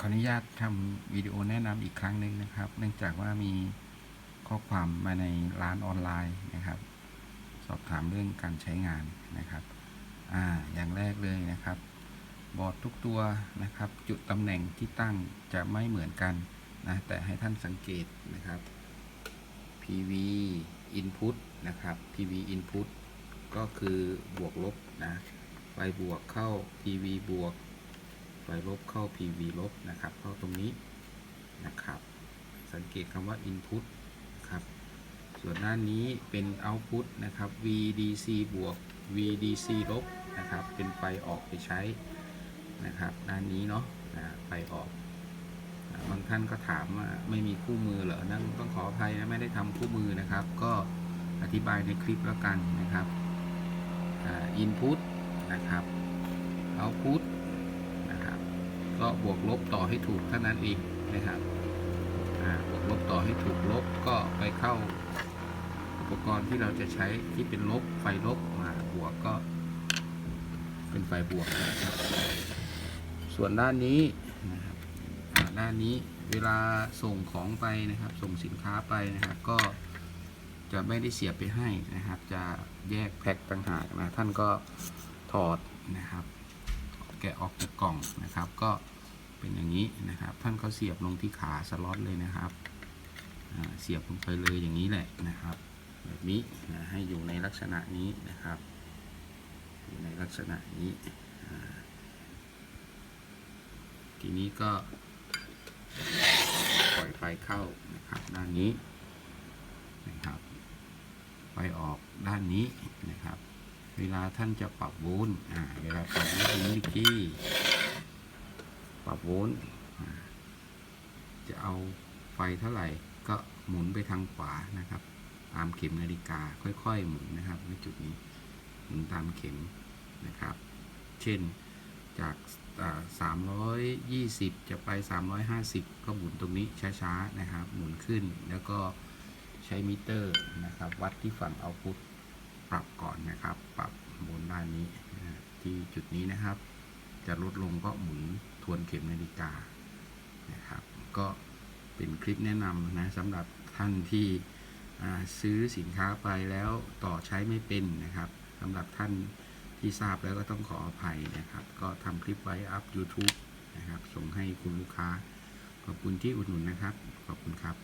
ขออนุญาตทำวิดีโอแนะนำอีกครั้งหนึ่งนะครับ เนื่องจากว่ามีข้อความมาในร้านออนไลน์นะครับ สอบถามเรื่องการใช้งานนะครับอ่าอย่างแรกเลยนะครับ บอร์ดทุกตัวนะครับ จุดตำแหน่งที่ตั้งจะไม่เหมือนกันนะแต่ให้ท่านสังเกตนะครับ PV input นะครับ PV input ก็คือบวกลบนะไฟบวกเข้า PV บวก ไฟลบเข้า PV ลบนะครับ เข้าตรงนี้นะครับ สังเกตคำว่า input นะครับ ส่วนด้านนี้เป็น output นะครับ VDC บวก VDC ลบนะครับ เป็นไฟออกไปใช้นะครับ ด้านนี้เนาะไฟออก บางท่านก็ถามว่าไม่มีคู่มือเหรอ นั่นต้องขออภัยนะ ไม่ได้ทำคู่มือนะครับ ก็อธิบายในคลิปแล้วกันนะครับอ่า input นะครับ output ก็บวกลบต่อให้ถูกเท่านั้นเองนะครับบวกลบต่อให้ถูกลบก็ไปเข้าอุปกรณ์ที่เราจะใช้ที่เป็นลบไฟลบมาบวกก็เป็นไฟบวกนะครับส่วนด้านนี้นะครับด้านนี้เวลาส่งของไปนะครับ ส่งสินค้าไปนะครับ ก็จะไม่ได้เสียบไปให้นะครับ จะแยกแพ็คต่างหากนะท่านก็ถอดนะครับ แกะออกจากกล่องนะครับ ก็เป็นอย่างนี้นะครับ ท่านก็เสียบลงที่ขาสล็อตเลยนะครับเสียบลงไปเลยอย่างนี้แหละนะครับ แบบนี้นะให้อยู่ในลักษณะนี้นะครับ อยู่ในลักษณะนี้ทีนี้ก็ปล่อยไฟเข้านะครับด้านนี้นะครับไฟออกด้านนี้นะครับ เวลาท่านจะปรับโวลต์อ่าเวลาปรับวลต์นี้ที่ปรับโวลต์จะเอาไฟเท่าไหร่ก็หมุนไปทางขวานะครับ ตามเข็มนาฬิกาค่อยๆ หมุนนะครับในจุดนี้หมุนตามเข็มนะครับ เช่นจากสามร้อยยี่สิบจะไป 350 ก็หมุนตรงนี้ช้าๆนะครับ หมุนขึ้นแล้วก็ใช้มิเตอร์นะครับ วัดที่ฝั่งเอาพุท ปรับก่อนนะครับ ปรับบนด้านนี้นะฮะที่ จุดนี้นะครับ จะลดลงก็หมุนทวนเข็มนาฬิกานะครับ ก็เป็นคลิปแนะนำนะสำหรับท่านที่ซื้อสินค้าไปแล้วต่อใช้ไม่เป็นนะครับสำหรับท่านที่ทราบแล้วก็ต้องขออภัยนะครับ ก็ทำคลิปไว้อัพ YouTube นะครับ ส่งให้คุณลูกค้า ขอบคุณที่อุดหนุนนะครับ ขอบคุณครับ